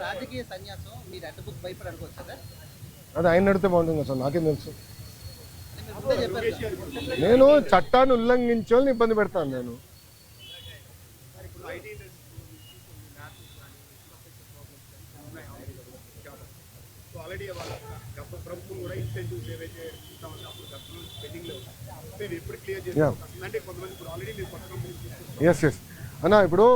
రాజకీయ సన్యాసం అడ్డ బుక్ భయపడి అనుకోవచ్చు కదా అది ఆయన నడితే బాగుంటుంది సార్ నాకేం తెలుసు. నేను చట్టాన్ని ఉల్లంఘించే వాళ్ళని ఇబ్బంది పెడతాను నేను. ఎస్ ఎస్ అన్న ఇప్పుడు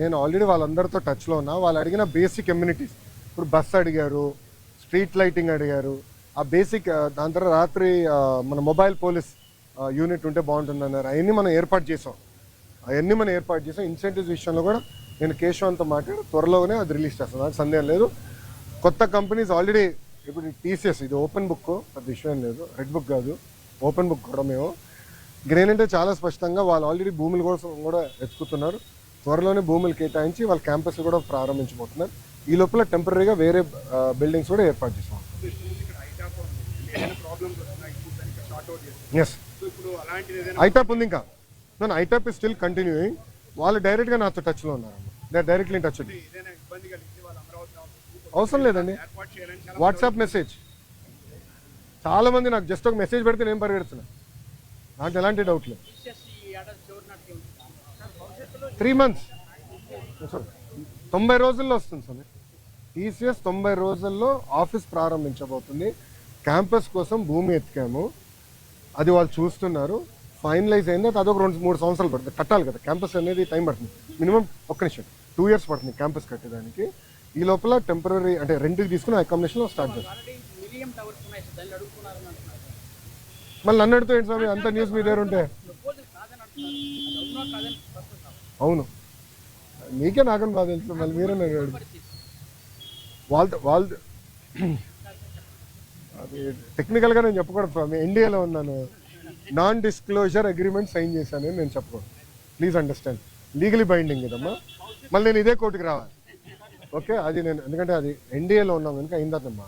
నేను ఆల్రెడీ వాళ్ళందరితో టచ్లో ఉన్నా వాళ్ళు అడిగిన బేసిక్ కమ్యూనిటీస్ ఇప్పుడు బస్ అడిగారు స్ట్రీట్ లైటింగ్ అడిగారు ఆ బేసిక్ దాని తర్వాత రాత్రి మన మొబైల్ పోలీస్ యూనిట్ ఉంటే బాగుంటుంది అన్నారు అవన్నీ మనం ఏర్పాటు చేసాం. అవన్నీ మనం ఏర్పాటు చేసాం. ఇన్సెంటివ్స్ విషయంలో కూడా నేను కేశవంతో మాట్లాడి త్వరలోనే అది రిలీజ్ చేస్తాను. నాకు సందేహం లేదు. కొత్త కంపెనీస్ ఆల్రెడీ ఇప్పుడు టీసీఎస్ ఇది ఓపెన్ బుక్ పెద్ద విషయం లేదు. రెడ్ బుక్ కాదు. ఓపెన్ బుక్ కూడా మేము. గ్రీన్ అంటే చాలా స్పష్టంగా వాళ్ళు ఆల్రెడీ భూముల కోసం కూడా ఎత్తుకుతున్నారు త్వరలోనే భూములు కేటాయించి వాళ్ళ క్యాంపస్ కూడా ప్రారంభించబోతున్నారు. ఈ లోపల టెంపరీగా వేరే బిల్డింగ్స్ కూడా ఏర్పాటు చేసాం ఎస్ ఐటాప్ ఉంది ఇంకా. నన్ను ఐటాప్ ఇస్ స్టిల్ కంటిన్యూయింగ్ వాళ్ళు డైరెక్ట్గా నాతో టచ్లో ఉన్నారు డైరెక్ట్లీ ఇన్ టచ్ అవసరం లేదండి. వాట్సాప్ మెసేజ్ చాలా మంది నాకు జస్ట్ ఒక మెసేజ్ పెడితే నేను పరిగెడుతున్నా. నాకు ఎలాంటి డౌట్ లేదు. త్రీ మంత్స్ తొంభై రోజుల్లో వస్తుంది సార్. టీసీఎస్ తొంభై రోజుల్లో ఆఫీస్ ప్రారంభించబోతుంది. క్యాంపస్ కోసం భూమి ఎత్తికాము. అది వాళ్ళు చూస్తున్నారు. ఫైనలైజ్ అయింది అదొక రెండు మూడు సంవత్సరాలు పడుతుంది. కట్టాలి కదా. క్యాంపస్ అనేది టైం పడుతుంది. మినిమం ఒక్క నిమిషం. టూ ఇయర్స్ పడుతుంది క్యాంపస్ కట్టేదానికి. ఈ లోపల టెంపరీ అంటే రెంట్కి తీసుకుని అకామిడేషన్లో స్టార్ట్ చేస్తాం. మళ్ళీ నన్ను అడుగుతూ ఏంటి స్వామి? అంత న్యూస్ మీ దగ్గర ఉంటే. అవును. మీకే నాకని బాగా తెలుసు. మళ్ళీ మీరే నాకు వాళ్ళ వాళ్ళ అది టెక్నికల్గా నేను చెప్పకూడదు స్వామి. ఎన్డీఏలో ఉన్నాను. నాన్ డిస్క్లోజర్ అగ్రిమెంట్ సైన్ చేశాను నేను చెప్పకూడదు ప్లీజ్ అండర్స్టాండ్ లీగలీ బైండింగ్ కదమ్మా మళ్ళీ నేను ఇదే కోర్టుకి రావాలి. ఓకే అది నేను ఎందుకంటే అది ఎన్డీఏలో ఉన్నాం కనుక అయిందమ్మా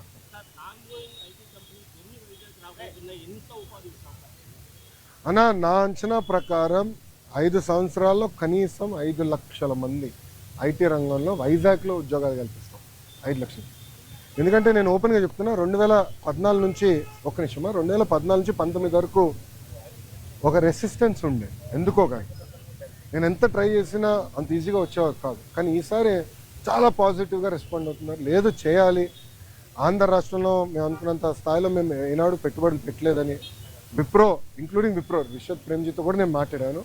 అనా నా అంచనా ప్రకారం ఐదు సంవత్సరాల్లో కనీసం ఐదు లక్షల మంది ఐటీ రంగంలో వైజాగ్లో ఉద్యోగాలు కల్పిస్తాం. ఐదు లక్షలు. ఎందుకంటే నేను ఓపెన్గా చెప్తున్నా రెండు వేల పద్నాలుగు నుంచి ఒక నిమిషమా రెండు వేల పద్నాలుగు నుంచి పంతొమ్మిది వరకు ఒక రెసిస్టెన్స్ ఉండే. ఎందుకో కానీ నేను ఎంత ట్రై చేసినా అంత ఈజీగా వచ్చేవారు కాదు. కానీ ఈసారి చాలా పాజిటివ్గా రెస్పాండ్ అవుతున్నారు. లేదు చేయాలి. ఆంధ్ర రాష్ట్రంలో మేము అనుకున్నంత స్థాయిలో మేము ఏనాడు పెట్టుబడులు పెట్టలేదని విప్రో ఇంక్లూడింగ్ విప్రో విశ్వత్ ప్రేమ్జీతో కూడా నేను మాట్లాడాను.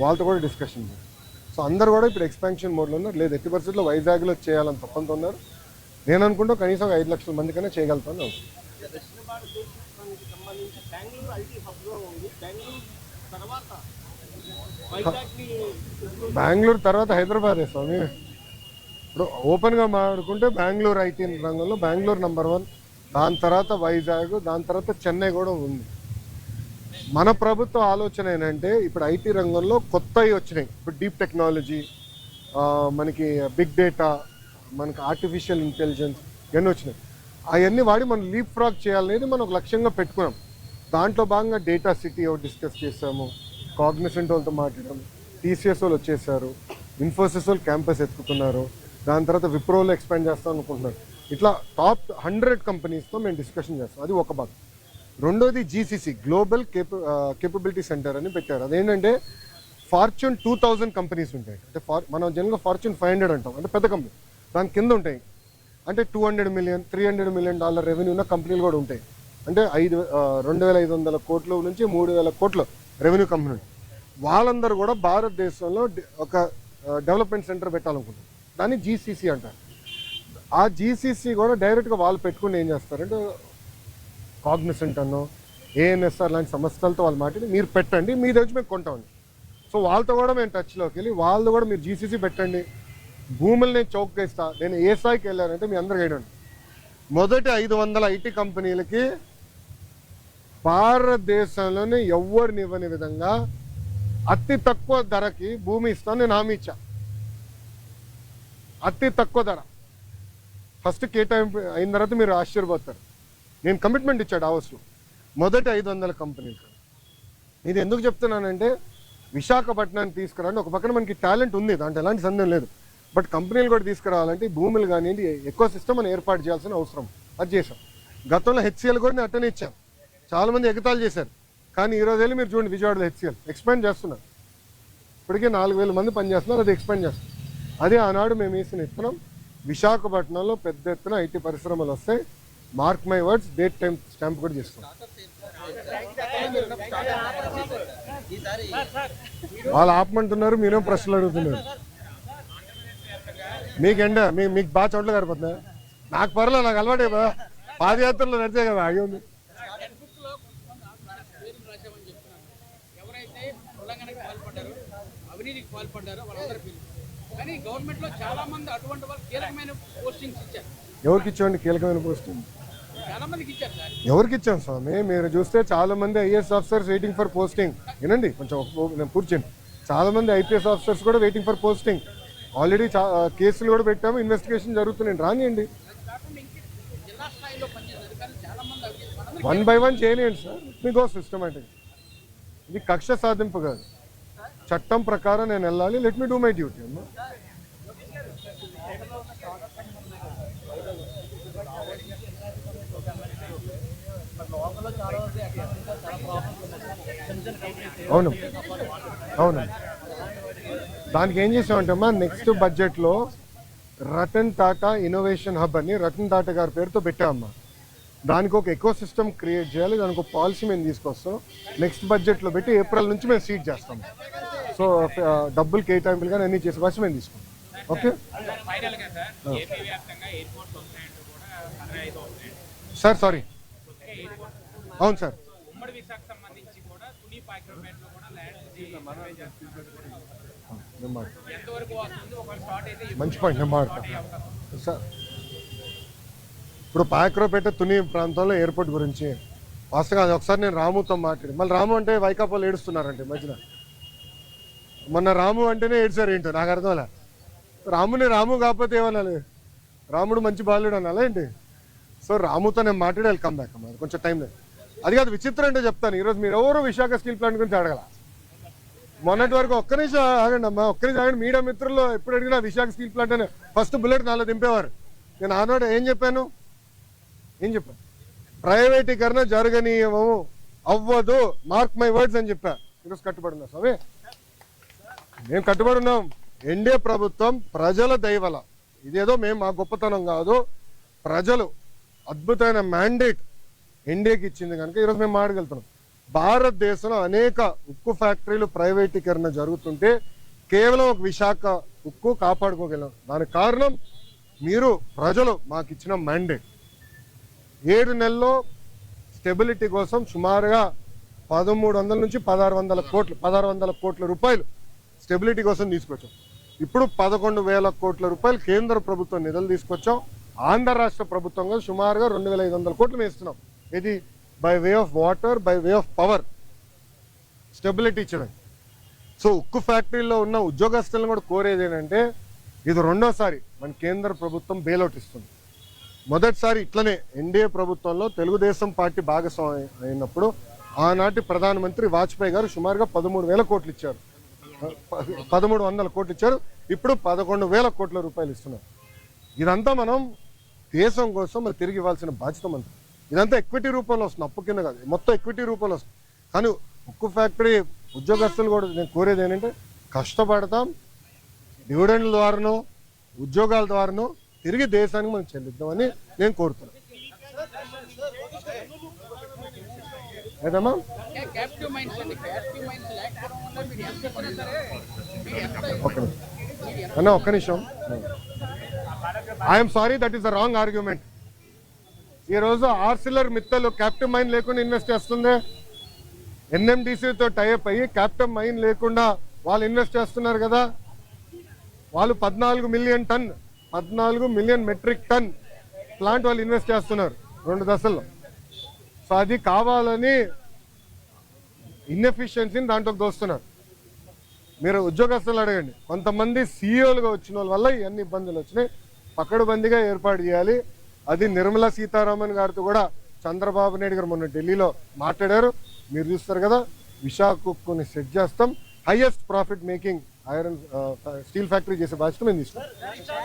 వాళ్ళతో కూడా డిస్కషన్ సో అందరు కూడా ఇప్పుడు ఎక్స్పాన్షన్ మోడ్లో ఉన్నారు. లేదు ఎట్టి పరిస్థితుల్లో వైజాగ్లో చేయాలని తప్పంతో ఉన్నారు నేను అనుకుంటూ కనీసం ఒక ఐదు లక్షల మంది కన్నా చేయగలుగుతాను బెంగళూరు తర్వాత హైదరాబాదే స్వామి. ఇప్పుడు ఓపెన్గా మాట్లాడుకుంటే బెంగళూరు ఐటీ రంగంలో బెంగళూరు నెంబర్ వన్ దాని తర్వాత వైజాగ్ దాని తర్వాత చెన్నై కూడా ఉంది. మన ప్రభుత్వ ఆలోచన ఏంటంటే ఇప్పుడు ఐటీ రంగంలో కొత్తవి వచ్చినాయి. ఇప్పుడు డీప్ టెక్నాలజీ మనకి బిగ్ డేటా మనకి ఆర్టిఫిషియల్ ఇంటెలిజెన్స్ ఇవన్నీ వచ్చినాయి. అవన్నీ వాడి మనం లీప్ ఫ్రాక్ చేయాలనేది మనం ఒక లక్ష్యంగా పెట్టుకున్నాం. దాంట్లో భాగంగా డేటా సిటీ ఒకటి డిస్కస్ చేసాము కాగ్నిసెంట్ వాళ్ళతో మాట్లాడడం టీసీఎస్ వాళ్ళు వచ్చేసారు. ఇన్ఫోసిస్ వాళ్ళు క్యాంపస్ ఎత్తుకుతున్నారు దాని తర్వాత విప్రోలో ఎక్స్పాండ్ చేస్తాం అనుకుంటున్నారు. ఇట్లా టాప్ హండ్రెడ్ కంపెనీస్తో మేము డిస్కషన్ చేస్తాం. అది ఒక భాగం. రెండోది జీసీసీ గ్లోబల్ కేప కేపబిలిటీ సెంటర్ అని పెట్టారు. అదేంటంటే ఫార్చ్యూన్ టూ థౌజండ్ కంపెనీస్ ఉంటాయి. అంటే ఫార్ మనం జనరల్గా ఫార్చ్యూన్ ఫైవ్ హండ్రెడ్ అంటాం. అంటే పెద్ద కంపెనీ దాని కింద ఉంటాయి. అంటే two hundred million three hundred million dollar revenue ఉన్న కంపెనీలు కూడా ఉంటాయి. అంటే ఐదు రెండు వేల ఐదు వందల కోట్ల నుంచి మూడు వేల కోట్ల రెవెన్యూ కంపెనీ వాళ్ళందరూ కూడా భారతదేశంలో ఒక డెవలప్మెంట్ సెంటర్ పెట్టాలనుకుంటారు దాన్ని జీసీసీ అంటారు. ఆ జీసీసీ కూడా డైరెక్ట్గా వాళ్ళు పెట్టుకుని ఏం చేస్తారంటే కాగ్నిసెంట్ అనో ఏఎన్ఎస్ఆర్ లాంటి సంస్థలతో వాళ్ళు మాట్లాడి మీరు పెట్టండి మీ దగ్గర మేము కొంటామండి. సో వాళ్ళతో కూడా మేము టచ్లోకి వెళ్ళి వాళ్ళు కూడా మీరు జీసీసీ పెట్టండి. భూములు నేను చౌక్గా ఇస్తా నేను ఏ స్థాయికి వెళ్ళానంటే మీ అందరికి వేయడండి మొదటి ఐదు వందల ఐటీ కంపెనీలకి భారతదేశంలోనే ఎవ్వరిని ఇవ్వని విధంగా అతి తక్కువ ధరకి భూమి ఇస్తాను నేను హామీ ఇచ్చా. అతి తక్కువ ధర. ఫస్ట్ కేటాయింపు అయిన తర్వాత మీరు ఆశ్చర్యపోతారు. నేను కమిట్మెంట్ ఇచ్చాడు డావోస్లో మొదటి ఐదు వందల కంపెనీలు ఇది ఎందుకు చెప్తున్నానంటే విశాఖపట్నాన్ని తీసుకురండి ఒక పక్కన మనకి టాలెంట్ ఉంది దాంట్లో ఎలాంటి సందేహం లేదు. బట్ కంపెనీలు కూడా తీసుకురావాలంటే భూములు కానివ్వండి ఎక్కువ సిస్టమ్ మనం ఏర్పాటు చేయాల్సిన అవసరం. అది చేసాం గతంలో హెచ్సిఎల్ కూడా నేను అట్టనే ఇచ్చాను. చాలా మంది ఎగతాలు చేశారు. కానీ ఈ రోజు వెళ్ళి మీరు చూడండి విజయవాడలో హెచ్సిఎల్ ఎక్స్పాండ్ చేస్తున్నారు. ఇప్పటికే నాలుగు వేల మంది పనిచేస్తున్నారు అది ఎక్స్పాండ్ చేస్తున్నారు. అదే ఆనాడు మేము వేసిన ఇస్తున్నాం విశాఖపట్నంలో పెద్ద ఎత్తున ఐటీ పరిశ్రమలు వస్తాయి. Mark my words date time stamp కూడా చేస్తాం. వాళ్ళు ఆపమంటున్నారు మీరేం ప్రశ్నలు అడుగుతున్నారు? మీకెండ మీ మీకు బాగా చోట్ల సరిపోతుందా నాకు పర్లేదు నాకు అలవాటే పాదయాత్రలో నడిచే కదా ఆగి ఉంది. ఎవరైతే ఉల్లంఘనకు పాల్పడ్డారో అవినీతికి పాల్పడ్డారో వాళ్ళందరూ పేరు కానీ గవర్నమెంట్లో చాలా మంది అటువంటి వాళ్ళు కీలకమైన పోస్టింగ్స్ ఇచ్చారు. ఎవరికి ఇచ్చామండి కీలకమైన పోస్ట్ ఎవరికి ఇచ్చాం స్వామి? మీరు చూస్తే చాలా మంది IAS officers waiting for posting వినండి కొంచెం నేను కూర్చోండి చాలా మంది ఐపీఎస్ ఆఫీసర్స్ కూడా వెయిటింగ్ ఫర్ పోస్టింగ్ ఆల్రెడీ కేసులు కూడా పెట్టాము ఇన్వెస్టిగేషన్ జరుగుతున్నాయి. రానియండి. వన్ బై వన్ చేయలేండి సార్. మీకో సిస్టమేటిక్ ఇది కక్ష సాధింపు కాదు. చట్టం ప్రకారం నేను వెళ్ళాలి. Let me do my duty అమ్మా. అవును. అవును. దానికి ఏం చేసామంటమ్మా? నెక్స్ట్ బడ్జెట్లో రతన్ టాటా ఇన్నోవేషన్ హబ్ అని రతన్ టాటా గారి పేరుతో పెట్టామమ్మా. దానికి ఒక ఎకో సిస్టమ్ క్రియేట్ చేయాలి. దానికి ఒక పాలసీ మేము తీసుకొస్తాం. నెక్స్ట్ బడ్జెట్లో పెట్టి ఏప్రిల్ నుంచి మేము సీట్ చేస్తాం. సో డబ్బులు కేటాయింపులు కానీ అన్ని చేసే ఫస్ట్ మేము తీసుకుంటాం. ఓకే సార్ సారీ అవును సార్ మంచి పాయింట్ నేను మాట్లాడతాను సార్ ఇప్పుడు పాయక్రోపేట తుని ప్రాంతంలో ఎయిర్పోర్ట్ గురించి వాస్తవంగా అది ఒకసారి నేను రాముతో మాట్లాడి మళ్ళీ రాము అంటే వైకాపాలు ఏడుస్తున్నారంటే మధ్యన. మొన్న రాము అంటేనే ఏడ్చారు ఏంటో నాకు అర్థంలే రాముని రాము కాకపోతే ఏమనాలి? రాముడు మంచి బాలుడు అనాలా ఏంటి? సో రాముతో నేను మాట్లాడి వెల్కమ్ బ్యాక్ అమ్మా కొంచెం టైం లేదు. అది కాదు విచిత్రం అంటే చెప్తాను. ఈరోజు మీరు ఎవరు విశాఖ స్టీల్ ప్లాంట్ గురించి అడగల. మొన్నటి వరకు ఒక్క నిమిషం ఆగండి అమ్మా ఒక్క నిమిషం ఆగండి. మీడియా మిత్రుల్లో ఎప్పుడు అడిగినా విశాఖ స్టీల్ ప్లాంట్ అని ఫస్ట్ బుల్లెట్ నాలో దింపేవారు. నేను ఆనాడు ఏం చెప్పాను? ఏం చెప్పాను? ప్రైవేటీకరణ జరగనీయము అవ్వదు. మార్క్ మై వర్డ్స్ అని చెప్పా. ఈరోజు కట్టుబడి ఉన్నా స్వామి. మేము కట్టుబడి ఉన్నాం. ఎన్డీఏ ప్రభుత్వం ప్రజల దైవల ఇదేదో మేము మా గొప్పతనం కాదు. ప్రజలు అద్భుతమైన మ్యాండేట్ ఎన్డీఏకి ఇచ్చింది కనుక ఈరోజు మేము మాడగలుగుతున్నాం భారతదేశంలో అనేక ఉక్కు ఫ్యాక్టరీలు ప్రైవేటీకరణ జరుగుతుంటే కేవలం ఒక విశాఖ ఉక్కు కాపాడుకోగలం దానికి కారణం మీరు ప్రజలు మాకు ఇచ్చిన మ్యాండేట్ ఏడు నెలల్లో స్టెబిలిటీ కోసం సుమారుగా పదమూడు వందల నుంచి పదహారు వందల కోట్లు పదహారు వందల కోట్ల రూపాయలు స్టెబిలిటీ కోసం తీసుకొచ్చాం. ఇప్పుడు పదకొండు వేల కోట్ల రూపాయలు కేంద్ర ప్రభుత్వం నిధులు తీసుకొచ్చాం. ఆంధ్ర రాష్ట్ర ప్రభుత్వంగా సుమారుగా రెండు వేల ఐదు వందల కోట్లు వేస్తున్నాం ఇది by way of water by way of power stability ఇచ్చడం. So ఉక్కు ఫ్యాక్టరీలో ఉన్న ఉద్యోగస్తులను కూడా కోరేది ఏంటంటే ఇది రెండోసారి మన కేంద్ర ప్రభుత్వం బెయిలౌట్ ఇస్తుంది. మొదటిసారి ఇట్లనే ఎన్డీఏ ప్రభుత్వంలో తెలుగుదేశం పార్టీ భాగస్వామి అయినప్పుడు ఆనాటి ప్రధానమంత్రి వాజ్పేయి గారు సుమారుగా పదమూడు వేల కోట్లు ఇచ్చారు. పదమూడు వందల కోట్లు ఇచ్చారు. ఇప్పుడు పదకొండు వేల కోట్ల రూపాయలు ఇస్తున్నారు. ఇదంతా మనం దేశం కోసం మరి తిరిగి ఇవ్వాల్సిన బాధ్యత మంత్రి ఇదంతా ఎక్విటీ రూపంలో వస్తుంది అప్పు కింద కాదు. మొత్తం ఎక్విటీ రూపంలో వస్తుంది. కానీ ఉక్కు ఫ్యాక్టరీ ఉద్యోగస్తులు కూడా నేను కోరేది ఏంటంటే కష్టపడతాం డివిడెండ్ల ద్వారానో ఉద్యోగాల ద్వారానో తిరిగి దేశానికి మనం చెల్లిద్దామని నేను కోరుతున్నాను. ఏదమ్మా? క్యాప్టివ్ ఒక్క నిమిషం. అన్న ఒక్క నిమిషం. I'm sorry that is the wrong argument ఈ రోజు ఆర్సిలర్ మిత్తలు క్యాప్టెన్ మైన్ లేకుండా ఇన్వెస్ట్ చేస్తుంది. ఎన్ఎండిసితో టైప్ అయ్యి క్యాప్టివ్ మైన్ లేకుండా వాళ్ళు ఇన్వెస్ట్ చేస్తున్నారు కదా. వాళ్ళు పద్నాలుగు మిలియన్ టన్ పద్నాలుగు మిలియన్ మెట్రిక్ టన్ ప్లాంట్ వాళ్ళు ఇన్వెస్ట్ చేస్తున్నారు రెండు దశల్లో. సో అది కావాలని ఇన్ఎఫిషియన్సీని దాంట్లోకి దోస్తున్నారు. మీరు ఉద్యోగస్తులు అడగండి. కొంతమంది సీఈఓలుగా వచ్చిన వాళ్ళ వల్ల ఇవన్నీ ఇబ్బందులు వచ్చినాయి. పకడ్బందీగా ఏర్పాటు చేయాలి. అది నిర్మలా సీతారామన్ గారితో కూడా చంద్రబాబు నాయుడు గారు మొన్న ఢిల్లీలో మాట్లాడారు. మీరు చూస్తారు కదా విశాఖ కొన్ని సెట్ చేస్తాం. Highest profit making iron steel factory చేసే బాధ్యత మేము తీసుకున్నాం